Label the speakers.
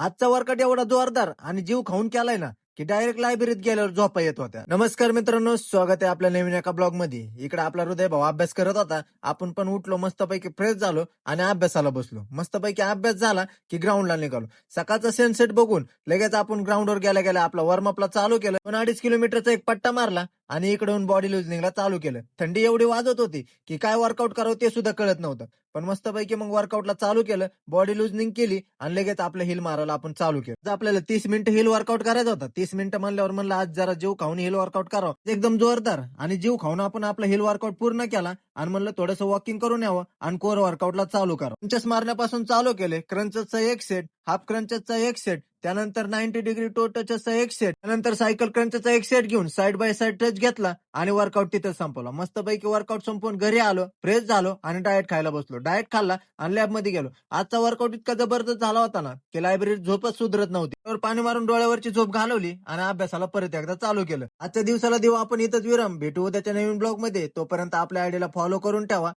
Speaker 1: आजचा वर्कआउट एवढा जोरदार आणि जीव खाऊन केलाय ना की डायरेक्ट लायब्ररीत गेल्यावर झोपा येत होत्या. नमस्कार मित्रांनो स्वागत आहे आपल्या नवीन एका ब्लॉगमध्ये. इकडे आपला हृदय भाऊ अभ्यास करत होता. आपण पण उठलो मस्तपैकी फ्रेश झालो आणि अभ्यासाला बसलो. मस्तपैकी अभ्यास झाला की ग्राउंडला निघालो. सकाळचा सनसेट बघून लगेच आपण ग्राउंडवर गेल्या गेल्या आपला वॉर्मअपला चालू केलं. पण अडीच किलोमीटरचा एक पट्टा मारला आणि इकडून बॉडी लुजनिंगला चालू केलं. थंडी एवढी वाजत होती की काय वर्कआउट करावं ते सुद्धा कळत नव्हतं. पण मस्तपैकी मग वर्कआउटला चालू केलं बॉडी लुजनिंग केली आणि लगेच आपलं हिल मारायला आपण चालू केलं. आपल्याला तीस मिनिटं हिल वर्कआउट करायचा होता. तीस मिनिटं म्हणल्यावर म्हणलं आज जरा जीव खाऊन हिल वर्कआउट करावं. एकदम जोरदार आणि जीव खाऊन आपण आपला हिल वर्कआउट पूर्ण केला. आणि म्हणलं थोडंसं वॉकिंग करून यावं आणि कोर वर्कआउटला चालू करा. पंचस मारण्यापासून चालू केले. क्रंचचा एक सेट हाफ क्रंचचा एक सेट त्यानंतर नाईन्टी डिग्री टो टचचा एक सेट त्यानंतर सायकल क्रंचचा एक सेट घेऊन साईड बाय साईड टच घेतला आणि वर्कआउट तिथे संपवला. मस्तपैकी वर्कआउट संपवून घरी आलो फ्रेश झालो आणि डाएट खायला बसलो. डाएट खाल्ला आणि लॅबमध्ये गेलो. आजचा वर्कआउट इतका जबरदस्त झाला होता ना की लायब्ररीत झोपच सुधरत नव्हती. तर पाणी मारून डोळ्यावरची झोप घालवली आणि अभ्यासाला परत एकदा चालू केलं. आजच्या दिवसाला देऊ आपण इथंच विराम. भेटू उद्याच्या नवीन ब्लॉगमध्ये. तोपर्यंत आपल्या आयडीला फॉलो करून ठेवा.